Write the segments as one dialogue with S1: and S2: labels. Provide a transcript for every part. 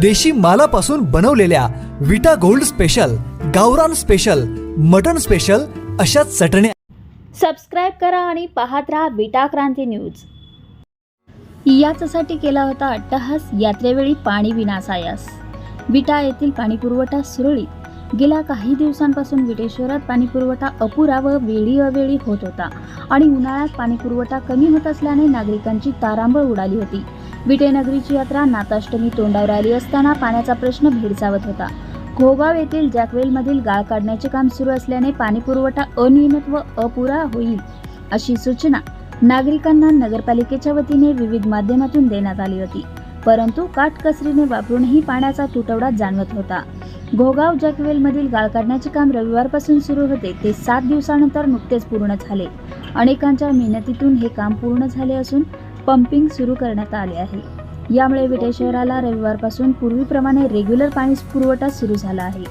S1: देशी मालापासून बनवलेल्या विटा गोल्ड स्पेशल गावरान स्पेशल मटन स्पेशल अशा चटण्या
S2: सबस्क्राईब करा आणि पाहत राहा विटा क्रांती न्यूज. याचसाठी केला होता अट्टहास यात्रेवेळी पाणी विनासायास. विटा येथील पाणीपुरवठा सुरळीत. गेल्या काही दिवसांपासून विटेश्वरात पाणीपुरवठा अपुरा व वेळी अवेळी होत होता आणि उन्हाळ्यात पाणीपुरवठा कमी होत असल्याने नागरिकांची तारांबळ उडाली होती. विटेनगरीची यात्रा नाताष्टमी तोंडावर आली असताना पाण्याचा प्रश्न भेडसावत होता. घोगाव येथील जॅकवेलमधील गाळ काढण्याचे काम सुरू असल्याने पाणीपुरवठा अनियमित व अपुरा होईल अशी सूचना नागरिकांना नगरपालिकेच्या वतीने विविध माध्यमातून देण्यात आली होती. परंतु काटकसरीने वापरूनही पाण्याचा तुटवडा जाणवत होता. घोगाव जॅकवेलमधील गाळ काढण्याचे काम रविवारपासून सुरू होते. ते सात दिवसानंतर नुकतेच पूर्ण झाले. अनेकांच्या मेहनतीतून हे काम पूर्ण झाले असून पंपिंग सुरू करण्यात आले आहे. यामुळे विटे शहराला रविवारपासून पूर्वीप्रमाणे रेग्युलर पाणी पुरवठा सुरू झाला आहे.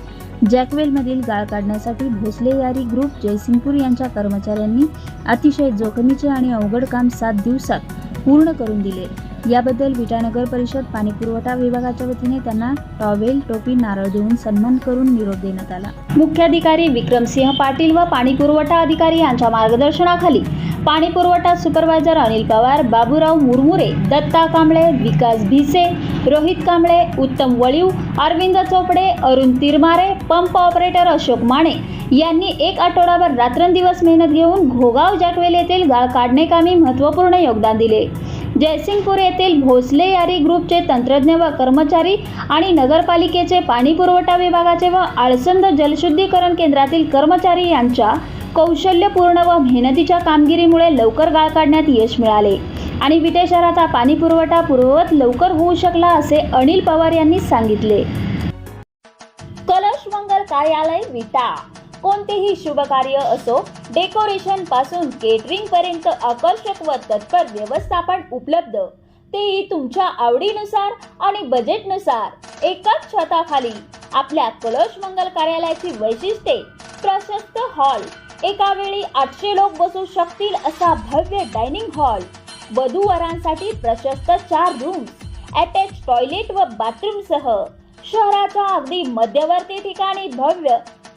S2: जॅकवेलमधील गाळ काढण्यासाठी भोसले यारी ग्रुप जयसिंगपूर यांच्या कर्मचाऱ्यांनी अतिशय जोखमीचे आणि अवघड काम सात दिवसात पूर्ण करून दिले. याबद्दल विटानगर परिषद पाणीपुरवठा विभागाच्या वतीने त्यांना टॉवेल टोपी नारळ देऊन सन्मान करून निरोप देण्यात आला. मुख्याधिकारी विक्रमसिंह पाटील व पाणीपुरवठा अधिकारी यांच्या मार्गदर्शनाखाली पाणीपुरवठा सुपरवायझर अनिल पवार बाबूराव मुरमुरे दत्ता कांबळे विकास भिसे रोहित कांबळे उत्तम वळीव अरविंद चोपडे अरुण तिरमारे पंप ऑपरेटर अशोक माने यांनी एक आठवडाभर रात्रंदिवस मेहनत घेऊन घोगाव जाटवेल येथील गाळ काढणे कामी महत्त्वपूर्ण योगदान दिले. जयसिंगपूर येथील भोसले यारी ग्रुपचे तंत्रज्ञ व कर्मचारी आणि नगरपालिकेचे पाणी पुरवठा विभागाचे व आळसंद जलशुद्धीकरण केंद्रातील कर्मचारी यांच्या कौशल्यपूर्ण व मेहनतीच्या कामगिरीमुळे लवकर गाळ काढण्यात यश मिळाले. आणि विटे शहराचा पाणी पुरवठा पूर्ववत लवकर होऊ शकला असे अनिल पवार यांनी सांगितले. कलश मंगल कार्यालय विटा कोणतेही शुभ कार्य असो डेकोरेशनपासून केटरिंग पर्यंत आकर्षक व तत्पर व्यवस्थापन उपलब्ध. तेही तुमच्या आवडीनुसार आणि बजेटनुसार एकाच छताखाली आपल्या कलश मंगल कार्यालयाची वैशिष्ट्ये प्रशस्त हॉल एका वेळी आठशे लोक बसू शकतील असा भव्य डायनिंग हॉल वधूवरांसाठी प्रशस्त चार रूम्स अटॅच टॉयलेट व बाथरूम सह. शहराच्या अगदी मध्यवर्ती ठिकाणी भव्य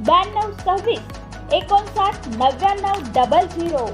S2: બ્યાણવ સવ્વીસ એકોણસાઠ નવ્યાણવ ડબલ ઝીરો.